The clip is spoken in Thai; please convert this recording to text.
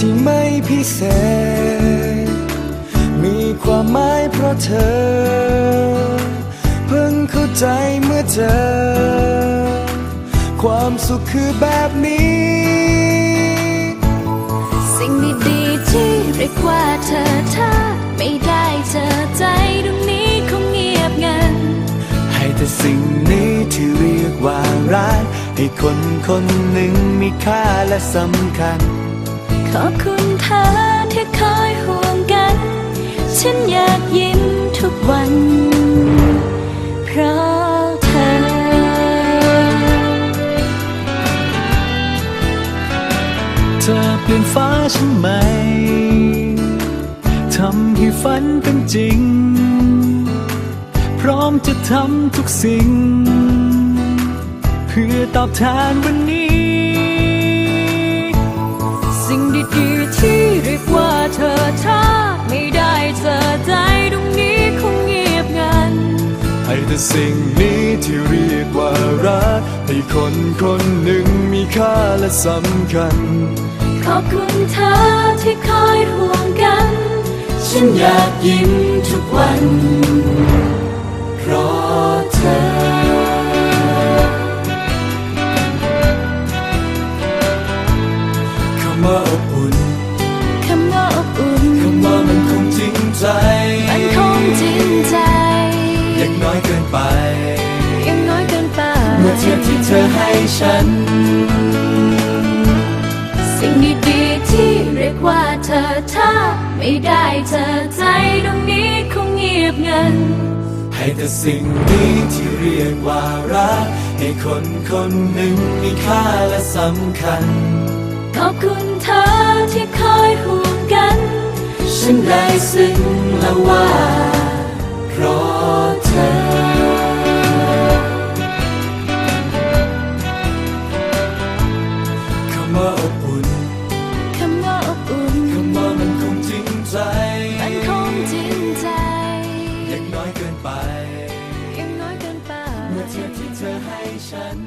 ที่ไม่พิเศษ มีความหมายเพราะเธอ เพิ่งเข้าใจเมื่อเจอ ความสุขคือแบบนี้ สิ่งดีๆที่เรียกว่าเธอถ้าไม่ได้เจอใจตรงนี้คงเงียบงัน ให้แต่สิ่งนี้ที่เรียกว่ารักให้คนคนหนึ่งมีค่าและสำคัญ ขอบคุณเธอที่คอยห่วงกัน ฉันอยากยิ้มทุกวัน เพราะเธอ เธอเปลี่ยนฟ้าฉันไหม ทำให้ฝันเป็นจริง พร้อมจะทำทุกสิ่ง เพื่อตอบแทนวันนี้่สิ่งนี้ที่เรียกว่ารัก ให้คนคนหนึ่งมีค่าและสำคัญ ขอบคุณเธอที่คอยห่วงกัน ฉันอยากยิ้มทุกวัน ฉัน สิ่งดีๆที่เรียกว่าเธอถ้าไม่ได้เจอใจตรงนี้คงเงียบงัน ให้แต่สิ่งนี้ที่เรียกว่ารัก ให้คนคนหนึ่งมีค่าและสำคัญ ขอบคุณเธอที่คอยห่วงกัน ฉันได้ซึ้งแล้วว่าเพราะเธอ อยเกินไป ยังน้อยเกินไป เมื่อเทียบที่เธอให้ฉัน